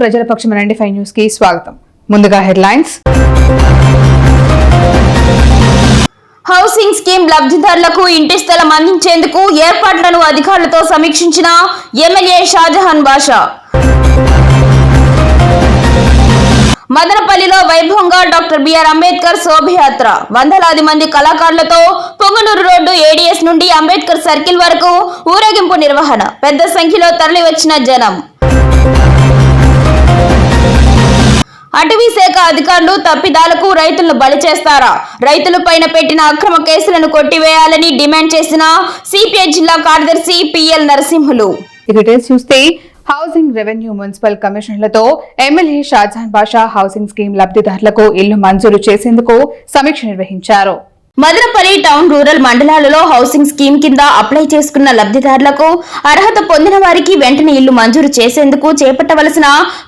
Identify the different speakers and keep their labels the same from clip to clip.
Speaker 1: ప్రజల పక్షం ఫైవ్ న్యూస్కి స్వాగతం. ముందుగా హెడ్లైన్స్.
Speaker 2: హౌసింగ్ స్కీమ్ లబ్ధిదారులకు ఇంటి స్థలం అందించేందుకు ఏర్పాట్లను అధికారులతో సమీక్షించిన ఎమ్మెల్యే షాజహాన్ బాషా. మదనపల్లిలో వైభవంగా డాక్టర్ బిఆర్ అంబేద్కర్ శోభయాత్ర. వందలాది మంది కళాకారులతో పొంగనూరు రోడ్డు ఏడీఎస్ నుండి అంబేద్కర్ సర్కిల్ వరకు ఊరేగింపు నిర్వహణ. పెద్ద సంఖ్యలో తరలివచ్చిన జనం. అటవీ శాఖ అధికారులు తప్పిదాలకు రైతులను బలి చేస్తారా? రైతులపైన పెట్టిన అక్రమ కేసులను కొట్టివేయాలని డిమాండ్ చేసిన సిపిఐ జిల్లా కార్యదర్శి పిఎల్ నరసింహులు.
Speaker 1: చూస్తే housing revenue municipal కమిషనర్లతో MLA Shahjahan Basha housing scheme లబ్ధిదారులకు ఇల్లు మంజూరు చేసేందుకు సమీక్ష నిర్వహించారు.
Speaker 2: మదనపల్లి టౌన్ రూరల్ మండలాలలో హౌసింగ్ స్కీమ్ కింద అప్లై చేసుకున్న లబ్ధిదారులకు అర్హత పొందిన వారికి వెంటనే ఇల్లు మంజూరు చేసేందుకు చేపట్టవలసిన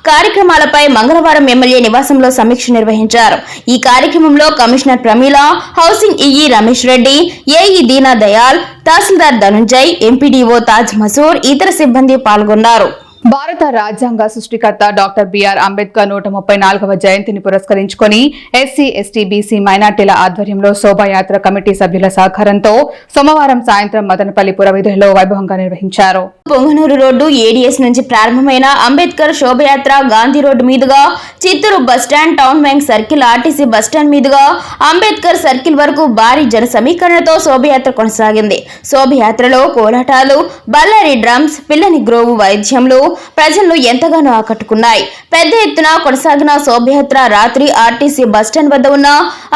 Speaker 2: కార్యక్రమాలపై మంగళవారం ఎమ్మెల్యే నివాసంలో సమీక్ష నిర్వహించారు. ఈ కార్యక్రమంలో commissioner Pramila housing EE Ramesh Reddy AE Deena Dayal తహసీల్దార్ ధనుంజయ్ ఎంపీడీఓ తాజ్ మసూర్ ఇతర సిబ్బంది పాల్గొన్నారు.
Speaker 1: భారత రాజ్యాంగ సృష్టికర్త డాక్టర్ బిఆర్ అంబేద్కర్ నూట ముప్పై నాలుగవ జయంతిని పురస్కరించుకొని ఎస్సీ ఎస్టీ బీసీ మైనార్టీల ఆధ్వర్యంలో శోభాయాత్ర కమిటీ సభ్యుల సహకారంతో సోమవారం సాయంత్రం మదనపల్లి పురవీధులలో వైభవంగా నిర్వహించారు.
Speaker 2: పొంగనూరు రోడ్డు ఏడీఎస్ నుంచి ప్రారంభమైన అంబేద్కర్ శోభయాత్ర గాంధీ రోడ్డు మీదుగా Chittoor bus stand town bank circle RTC bus stand మీదుగా అంబేద్కర్ సర్కిల్ వరకు భారీ జన సమీకరణతో శోభయాత్ర కొనసాగింది. శోభయాత్రలో కోలాటాలు బల్లారి డ్రమ్స్ పిల్లని గ్రోవు వైద్యంలు ప్రజలను ఎంతగానో ఆకట్టుకున్నాయి. పెద్ద ఎత్తున కొనసాగిన శోభయాత్ర రాత్రి ఆర్టీసీ బస్టాండ్ వద్ద ఉన్న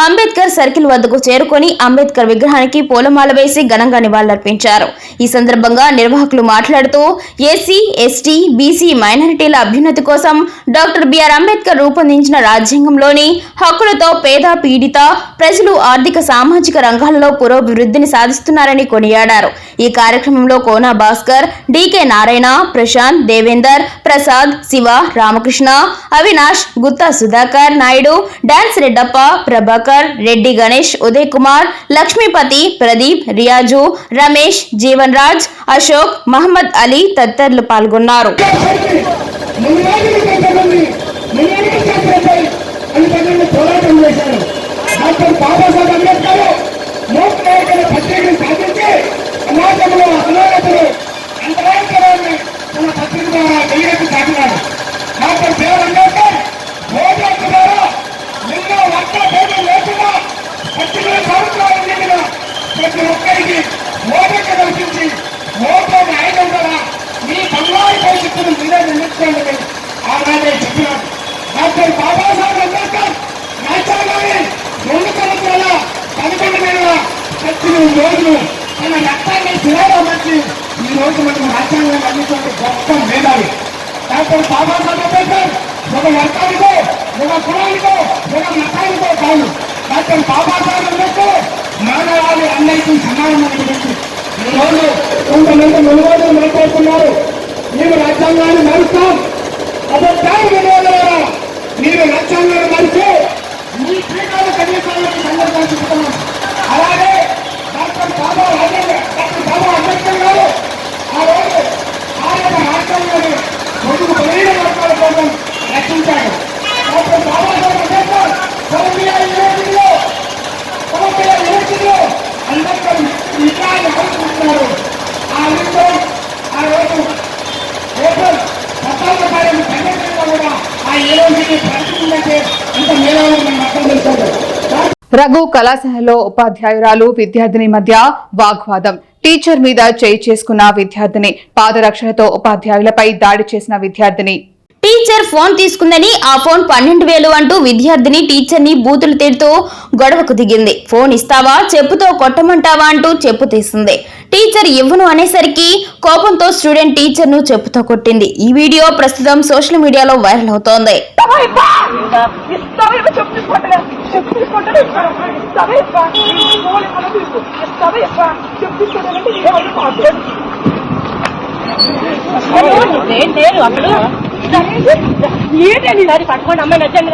Speaker 2: అంబేద్కర్ సర్కిల్ వద్దకు చేరుకొని అంబేద్కర్ విగ్రహానికి పూలమాల వేసి ఘనంగా నివాళులర్పించారు. ఈ సందర్భంగా నిర్వాహకులు మాట్లాడుతూ ఎస్సీ ఎస్టీ బీసీ మైనారిటీల అభ్యున్నతి కోసం డాక్టర్ బిఆర్ అంబేద్కర్ రూపొందించిన రాజ్యాంగంలోని హక్కులతో పేద పీడిత ప్రజలు ఆర్థిక సామాజిక రంగాలలో పురోభివృద్ధిని సాధిస్తున్నారని కొనియాడారు. ఈ కార్యక్రమంలో కోనా భాస్కర్ డికే నారాయణ ప్రశాంత్ దేవేందర్ ప్రసాద్ శివ రామకృష్ణ అవినాష్ గుత్తా సుధాకర్ నాయుడు డాన్స్ రెడ్డప్ప ప్రభాకర్ రెడ్డి గణేష్ ఉదయ్ కుమార్ లక్ష్మీపతి ప్రదీప్ రియాజు రమేష్ జీవన్ రాజ్ అశోక్ మహమ్మద్ అలీ తదితరులు పాల్గొన్నారు
Speaker 3: పద్దెనిమిది రోజులు తన రక్తాన్ని శిలాలో మంచి ఈ రోజు మనం రాజ్యాంగం అందించిన గొప్ప మేధావి. డాక్టర్ బాబాసాహెబ్ అంబేద్కర్ ఒక వర్గానికో ఒక కులానికో ఒక మతానికో కాదు. డాక్టర్ బాబాసాహెబ్ అంబేద్కర్ మానవాళి అందరికీ సమానమైన వ్యక్తి ఈ రోజు కొంతమంది మనుగోలు మాట్లాడుతున్నారు. మేము రాజ్యాంగాన్ని మరుస్తాం అబద్ధాలు వినోదారా మీరు రాజ్యాంగాన్ని మారిస్తే మీ పీఠాలు కనీసాలకు సందర్శించుకున్నాం అలాగే డాక్టర్ బాబా రాజేంద్ర డాక్టర్ బాబా అంబేద్కర్ గారు ఆ రోజు ఆ యొక్క రాజ్యాంగాన్ని పొదుగు బలైన వర్గాల కోసం రక్షించాడు డాక్టర్ బాబాసాహెబ్ అంబేద్కర్ కొలంబియా యూనివర్సిటీలో కొలంబియా యూనివర్సిటీలో అంబేద్కర్ విగ్రహాన్ని ఆవిష్కరించారు ఆ విషయం ఆ రోజు ఏప్రిల్ పద్నాలుగు తారీఖు సంఘటనలో ఇంత మేధావులు మనం అర్థం చేసుకోవాలి
Speaker 1: రఘు కళాశాలలో ఉపాధ్యాయురాలు విద్యార్థిని మధ్య వాగ్వాదం. టీచర్ మీద చేయి చేసుకున్న విద్యార్థిని పాదరక్షలతో ఉపాధ్యాయులపై దాడి చేసిన విద్యార్థిని.
Speaker 2: టీచర్ ఫోన్ తీసుకుందని ఆ ఫోన్ పన్నెండు వేలు అంటూ విద్యార్థిని టీచర్ని బూతులు తిడుతూ గొడవకు దిగింది. ఫోన్ ఇస్తావా చెప్పుతో కొట్టమంటావా అంటూ చెప్పు తీసింది. టీచర్ ఇవ్వను అనేసరికి కోపంతో స్టూడెంట్ టీచర్ను చెప్పుతో కొట్టింది. ఈ వీడియో ప్రస్తుతం సోషల్ మీడియాలో వైరల్ అవుతోంది.
Speaker 4: పట్టుకోండి అమ్మాయి నచ్చండి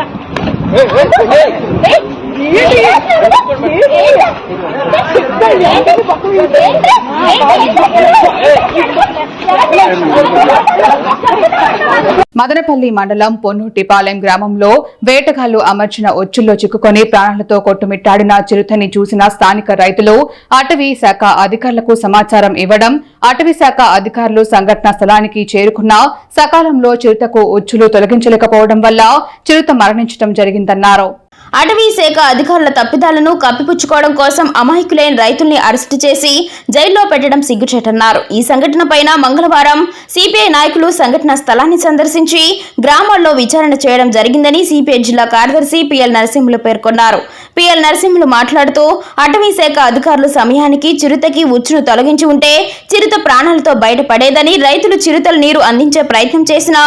Speaker 1: మదనపల్లి మండలం పొన్నుటిపాలెం గ్రామంలో వేటగాళ్ళు అమర్చిన ఒచ్చుల్లో చిక్కుకొని ప్రాణాలతో కొట్టుమిట్టాడిన చిరుతని చూసిన స్థానిక రైతులు అటవీ శాఖ అధికారులకు సమాచారం ఇవ్వడం అటవీ శాఖ అధికారులు సంఘటనా స్థలానికి చేరుకున్నా సకాలంలో చిరుతకు ఉచ్చులు తొలగించలేకపోవడం వల్ల చిరుత మరణించడం జరిగిందన్నారు.
Speaker 2: అటవీ శాఖ అధికారుల తప్పిదాలను కప్పిపుచ్చుకోవడం కోసం అమాయకులైన రైతుల్ని అరెస్టు చేసి జైల్లో పెట్టడం సిగ్గుచేటన్నారు. ఈ సంఘటన పైన మంగళవారం సిపిఐ నాయకులు సంఘటన స్థలాన్ని సందర్శించి గ్రామాల్లో విచారణ చేయడం జరిగిందని సిపిఐ జిల్లా కార్యదర్శి పిఎల్ నరసింహులు పేర్కొన్నారు. పిఎల్ నరసింహులు మాట్లాడుతూ అటవీ శాఖ అధికారులు సమయానికి చిరుతకి ఉచ్చును తొలగించి ఉంటే చిరుత ప్రాణాలతో బయటపడేదని రైతులు చిరుతల నీరు అందించే ప్రయత్నం చేసినా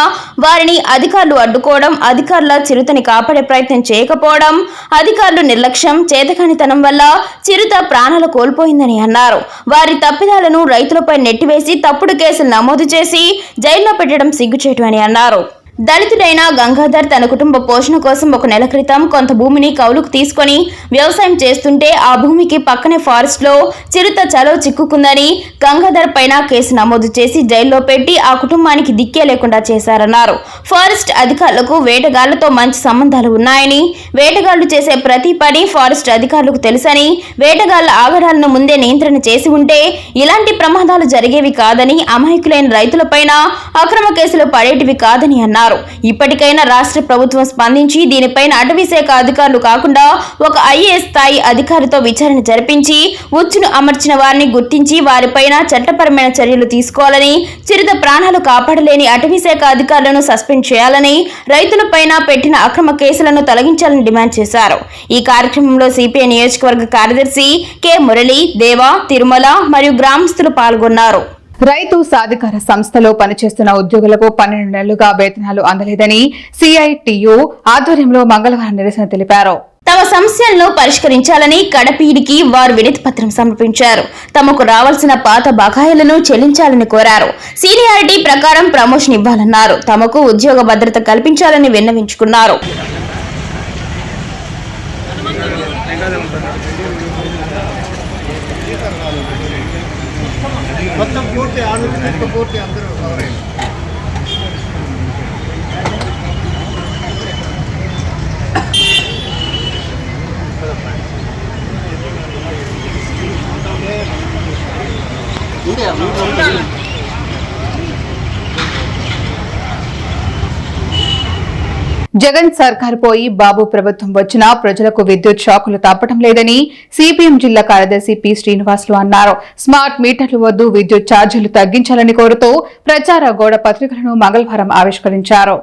Speaker 2: వారిని అధికారులు అడ్డుకోవడం అధికారుల చిరుతని కాపాడే ప్రయత్నం చేయకపోవడం అధికారులు నిర్లక్ష్యం చేతకానితనం వల్ల చిరుత ప్రాణాలు కోల్పోయిందని అన్నారు. వారి తప్పిదాలను రైతులపై నెట్టివేసి తప్పుడు కేసులు నమోదు చేసి జైల్లో పెట్టడం సిగ్గుచేటు అని అన్నారు. దళితుడైన గంగాధర్ తన కుటుంబ పోషణ కోసం ఒక నెల క్రితం కొంత భూమిని కౌలుకు తీసుకొని వ్యవసాయం చేస్తుంటే ఆ భూమికి పక్కనే ఫారెస్ట్లో చిరుత చలో చిక్కుకుందని గంగాధర్ పైన కేసు నమోదు చేసి జైల్లో పెట్టి ఆ కుటుంబానికి దిక్కే లేకుండా చేశారన్నారు. ఫారెస్ట్ అధికారులకు వేటగాళ్ళతో మంచి సంబంధాలు ఉన్నాయని వేటగాళ్ళు చేసే ప్రతి పని ఫారెస్ట్ అధికారులకు తెలుసని వేటగాళ్ళ ఆగడాలను ముందే నియంత్రణ చేసి ఉంటే ఇలాంటి ప్రమాదాలు జరిగేవి కాదని అమాయకులైన రైతులపైన అక్రమ కేసులు పడేటివి కాదని అన్నారు. ఇప్పటికైనా రాష్ట్ర ప్రభుత్వం స్పందించి దీనిపైన అటవీ శాఖ అధికారులు కాకుండా ఒక ఐఏఎస్ స్థాయి అధికారితో విచారణ జరిపించి ఉచ్చును అమర్చిన వారిని గుర్తించి వారిపైన చట్టపరమైన చర్యలు తీసుకోవాలని చిరుత ప్రాణాలు కాపాడలేని అటవీ శాఖ అధికారులను సస్పెండ్ చేయాలని రైతులపైన పెట్టిన అక్రమ కేసులను తొలగించాలని డిమాండ్ చేశారు. ఈ కార్యక్రమంలో సిపిఐ నియోజకవర్గ కార్యదర్శి కె మురళి దేవా తిరుమల మరియు గ్రామస్తులు పాల్గొన్నారు.
Speaker 1: రైతు సాధికార సంస్థలో పనిచేస్తున్న ఉద్యోగులకు పన్నెండు నెలలుగా వేతనాలు అందలేదని సిఐటియు ఆధ్వర్యంలో మంగళవారం నిరసన తెలిపారు.
Speaker 2: తమ సమస్యలను పరిష్కరించాలని కడపీడికి వారు వినతి పత్రం సమర్పించారు. తమకు రావాల్సిన పాత బకాయిలను చెల్లించాలని కోరారు. సీనియారిటీ ప్రకారం ప్రమోషన్ ఇవ్వాలన్నారు. తమకు ఉద్యోగ భద్రత కల్పించాలని విన్నవించుకున్నారు.
Speaker 5: మొత్తం పూర్తి ఆరు నుంచి మొత్తం పూర్తి అందరూ
Speaker 1: జగన్ సర్కార్ పోయి బాబు ప్రభుత్వం వచ్చినా ప్రజలకు విద్యుత్ షాకులు తప్పటం లేదని సిపిఎం జిల్లా కార్యదర్శి పి శ్రీనివాసులు అన్నారు. స్మార్ట్ మీటర్లు వద్దు విద్యుత్ ఛార్జీలు తగ్గించాలని కోరుతూ ప్రచార గోడ పత్రికలను మంగళవారం ఆవిష్కరించారు.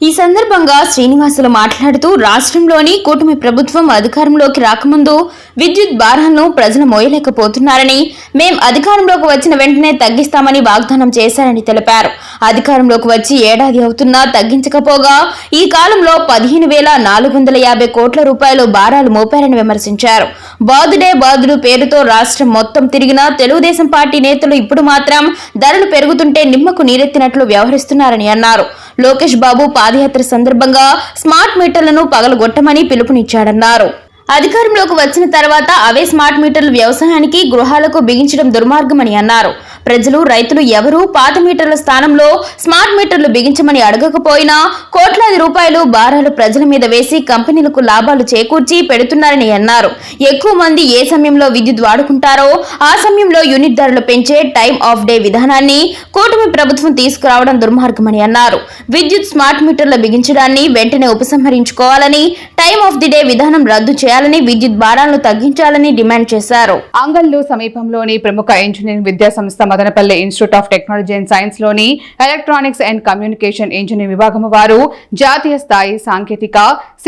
Speaker 2: ఈ సందర్భంగా శ్రీనివాసులు మాట్లాడుతూ రాష్ట్రంలోని కూటమి ప్రభుత్వం అధికారంలోకి రాకముందు విద్యుత్ భారాలను ప్రజలు మోయలేకపోతున్నారని మేం అధికారంలోకి వచ్చిన వెంటనే తగ్గిస్తామని వాగ్దానం చేశారని తెలిపారు. అధికారంలోకి వచ్చి ఏడాది అవుతున్నా తగ్గించకపోగా ఈ కాలంలో పదిహేను వేల నాలుగు వందల యాభై కోట్ల రూపాయలు భారాలు మోపారని విమర్శించారు. బాదుడే బాదుడు పేరుతో రాష్ట్రం మొత్తం తిరిగిన తెలుగుదేశం పార్టీ నేతలు ఇప్పుడు మాత్రం ధరలు పెరుగుతుంటే నిమ్మకు నీరెత్తినట్లు వ్యవహరిస్తున్నారని అన్నారు. లోకేష్ బాబు పాదయాత్ర సందర్భంగా స్మార్ట్ మీటర్లను పగలగొట్టమని పిలుపునిచ్చాడన్నారు. అధికారంలోకి వచ్చిన తర్వాత అవే స్మార్ట్ మీటర్లు వ్యవసాయానికి గృహాలకు బిగించడం దుర్మార్గమని అన్నారు. ప్రజలు రైతులు ఎవరూ పాత మీటర్ల స్థానంలో స్మార్ట్ మీటర్లు బిగించమని అడగకపోయినా కోట్లాది రూపాయలు భారాలు ప్రజల మీద వేసి కంపెనీలకు లాభాలు చేకూర్చి పెడుతున్నారని అన్నారు. ఎక్కువ మంది ఏ సమయంలో విద్యుత్ వాడుకుంటారో ఆ సమయంలో యూనిట్ ధరలు పెంచే టైం ఆఫ్ డే విధానాన్ని కూటమి ప్రభుత్వం తీసుకురావడం దుర్మార్గమని అన్నారు. విద్యుత్ స్మార్ట్ మీటర్ల బిగించడాన్ని వెంటనే ఉపసంహరించుకోవాలని టైం ఆఫ్ ది డే విధానం రద్దు చేయాలని విద్యుత్ భారాలను తగ్గించాలని డిమాండ్ చేశారు.
Speaker 1: అంగల్లు సమీపంలోని ప్రముఖ ఇంజనీరింగ్ విద్యా సంస్థ Madanapalle institute of technology and సైన్స్లోని electronics and communication engineering విభాగం వారు జాతీయ స్థాయి సాంకేతిక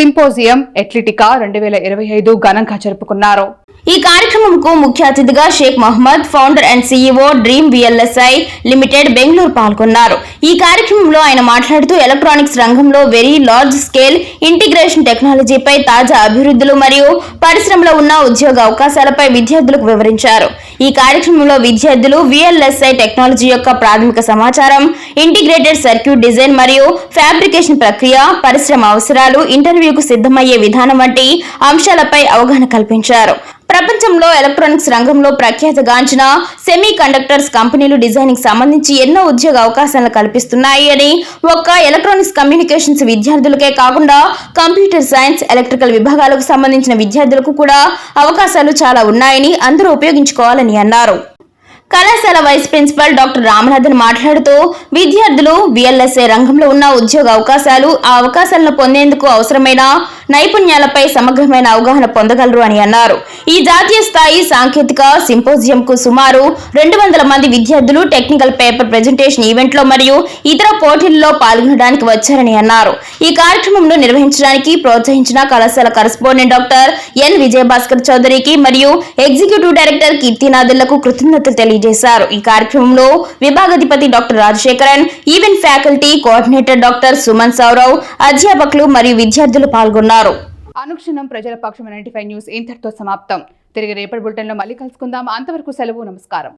Speaker 1: సింపోజియం ఎట్లిటికా రెండు వేల ఇరవై ఐదు ఘనంగా జరుపుకున్నారు.
Speaker 2: ఈ కార్యక్రమంకు ముఖ్య అతిథిగా Sheikh Mohammed founder and CEO dream VLSI limited Bengaluru పాల్గొన్నారు. ఈ కార్యక్రమంలో ఆయన మాట్లాడుతూ ఎలక్ట్రానిక్స్ రంగంలో వెరీ లార్జ్ స్కేల్ ఇంటిగ్రేషన్ టెక్నాలజీపై తాజా అభివృద్ధులు మరియు పరిశ్రమలో ఉన్న ఉద్యోగ అవకాశాలపై విద్యార్థులకు వివరించారు. ఈ కార్యక్రమంలో విద్యార్థులు విఎల్ఎస్ఐ టెక్నాలజీ యొక్క ప్రాథమిక సమాచారం ఇంటిగ్రేటెడ్ సర్క్యూట్ డిజైన్ మరియు ఫ్యాబ్రికేషన్ ప్రక్రియ పరిశ్రమ అవసరాలు ఇంటర్వ్యూకు సిద్ధమయ్యే విధానం వంటి అంశాలపై అవగాహన కల్పించారు. ప్రపంచంలో ఎలక్ట్రానిక్స్ రంగంలో ప్రఖ్యాతగాంచిన సెమీ కండక్టర్స్ కంపెనీలు డిజైనింగ్ సంబంధించి ఎన్నో ఉద్యోగ అవకాశాలను కల్పిస్తున్నాయి అని ఒక్క ఎలక్ట్రానిక్స్ కమ్యూనికేషన్స్ విద్యార్థులకే కాకుండా కంప్యూటర్ సైన్స్ ఎలక్ట్రికల్ విభాగాలకు సంబంధించిన విద్యార్థులకు కూడా అవకాశాలు చాలా ఉన్నాయని అందరూ ఉపయోగించుకోవాలని అన్నారు. కళాశాల వైస్ ప్రిన్సిపల్ డాక్టర్ రామనాథన్ మాట్లాడుతూ విద్యార్థులు విఎల్ఎస్ఏ రంగంలో ఉన్న ఉద్యోగ అవకాశాలు ఆ అవకాశాలను పొందేందుకు అవసరమైన నైపుణ్యాలపై సమగ్రమైన అవగాహన పొందగలరు అని అన్నారు. ఈ జాతీయ స్థాయి సాంకేతిక సింపోజియం కు సుమారు రెండు వందల మంది విద్యార్థులు టెక్నికల్ పేపర్ ప్రెజెంటేషన్ ఈవెంట్లో మరియు ఇతర పోటీల్లో పాల్గొనడానికి వచ్చారని అన్నారు. ఈ కార్యక్రమంలో నిర్వహించడానికి ప్రోత్సహించిన కళాశాల కరస్పాండెంట్ డాక్టర్ ఎన్. విజయభాస్కర్ చౌదరికి మరియు ఎగ్జిక్యూటివ్ డైరెక్టర్ కీర్తినాథులకు కృతజ్ఞతలు తెలియజేశారు. ఈ కార్యక్రమంలో విభాగాధిపతి doctor Rajasekharan event faculty coordinator doctor Suman Saurav అధ్యాపకులు మరియు విద్యార్థులు పాల్గొన్నారు.
Speaker 1: అనుక్షణం ప్రజల పక్షం నైన్టీ ఫైవ్ న్యూస్ ఇంతటితో సమాప్తం. తిరిగి రేపటి బులెటిన్లో మళ్ళీ కలుసుకుందాం. అంతవరకు సెలవు నమస్కారం.